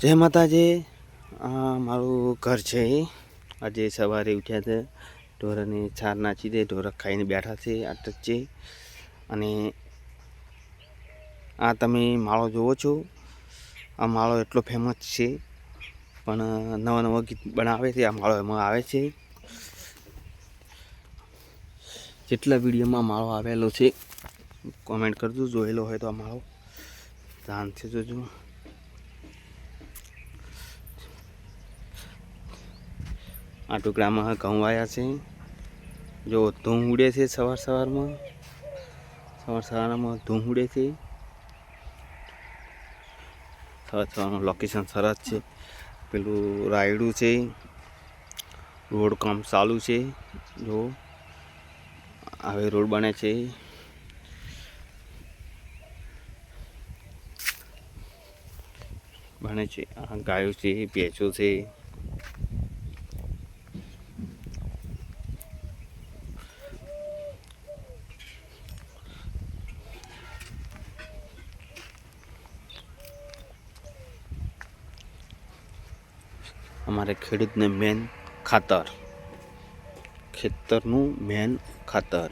જય માતાજી. આ મારું ઘર છે આજે સવારે ઉઠ્યા છે. ઢોરને છાર નાચી દે. ઢોરક ખાઈને બેઠા છે આટલ છે અને આ તમે માળો જુઓ છો. આ માળો એટલો ફેમસ છે. પણ નવા નવા ગીત બનાવે છે. આ માળો એમાં આવે છે. જેટલા વિડીયોમાં માળો આવેલો છે કોમેન્ટ કરજો. જોયેલો હોય તો આ માળો ધ્યાનથી જોજો આ ટુકડામાં ઘઉં આવ્યા છે. જો ધૂમ ઉડે છે સવાર સવારમાં. સવાર સવારમાં ધૂમ ઉડે છે. સવાર સવારનું લોકેશન સરસ છે. પેલું રાયડું છે. રોડ કામ ચાલુ છે. જો હવે રોડ બને છે. બને છે. આ ગાયો છે, ભેંસો છે. અમારે ખેડૂતને મેન ખાતર. ખેતરનું મેન ખાતર.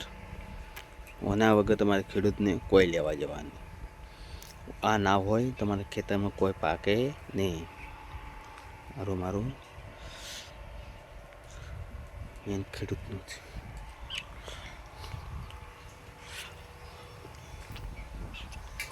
ઓના વગર તમારે ખેડૂતને કોઈ લેવા જવાનું. આ ના હોય, તમારે ખેતરમાં કોઈ પાકે નહીં. મારું મારું મેન ખેડૂતનું છે આ પાઇપ ઉડી જાય છે પાણી પાણી ઉડી જાય છે.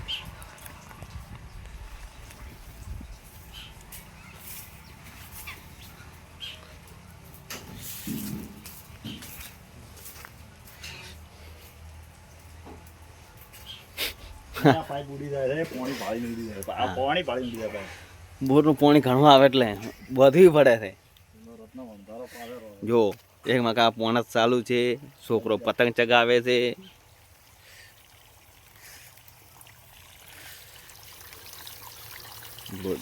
આ હા. પાણી પાણી ઉડી જાય પાઇપ. બોરનું પાણી ઘણું આવે એટલે બધું પડે છે. જો એક મકા પોણસ ચાલુ છે છોકરો પતંગ ચગાવે છે. બોલ.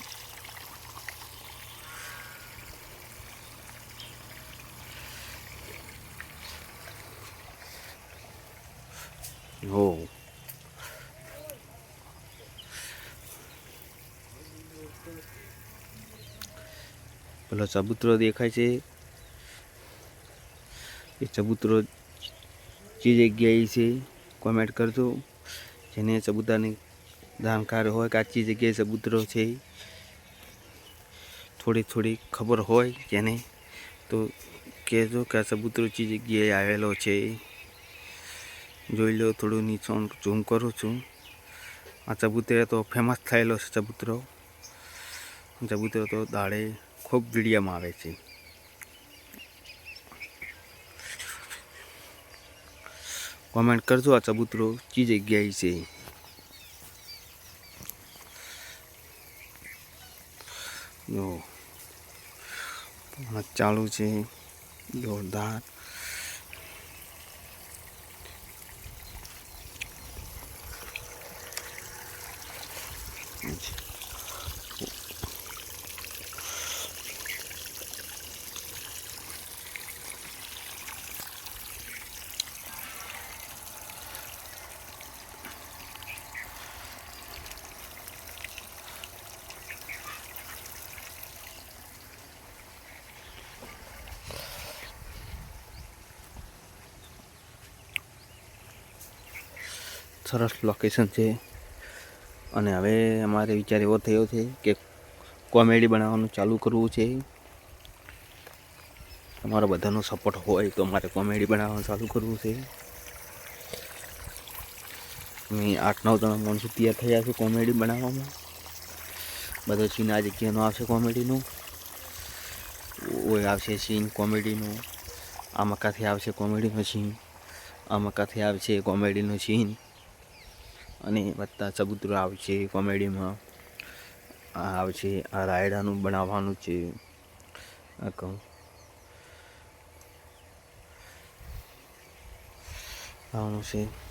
હો પેલો ચબૂતરો દેખાય છે. એ ચબૂતરો જે જગ્યાએ છે કોમેન્ટ કરજો. જેને ચબૂતરાની જાણકાર હોય કાચી જગ્યાએ ચબૂતરો છે, થોડી થોડી ખબર હોય જેને, તો કહેજો કે આ ચબૂતરો ચી જગ્યાએ આવેલો છે. જોઈ લો, થોડું નીચો ઝૂમ કરું છું. આ ચબૂતરે તો ફેમસ થયેલો છે ચબૂતરો. ચબૂતરો તો દાડે ખૂબ વિડીયોમાં આવે છે. કોમેન્ટ કરજો આ ચબૂતરો ચી જગ્યાએ છે. જો ચાલુ છે. જોરદાર. સરસ લોકેશન છે. અને હવે અમારે વિચાર એવો થયો છે કે કોમેડી બનાવવાનું ચાલુ કરવું છે. તમારો બધાનો સપોર્ટ હોય તો અમારે કોમેડી બનાવવાનું ચાલુ કરવું છે. અમે આઠ નવ ત્રણ માણસો તૈયાર થયા છે કોમેડી બનાવવામાં. બધો સીન આ જગ્યાનો આવશે કોમેડીનું ઓય આવશે સીન કોમેડીનું આ મકાથી આવશે કોમેડીનો સીન આ મકાથી આવશે કોમેડીનો સીન અને બધા ચબૂતરો આવશે કોમેડીમાં આ આવશે આ રાયડાનું બનાવવાનું છે, આ કહું. આવવાનું છે.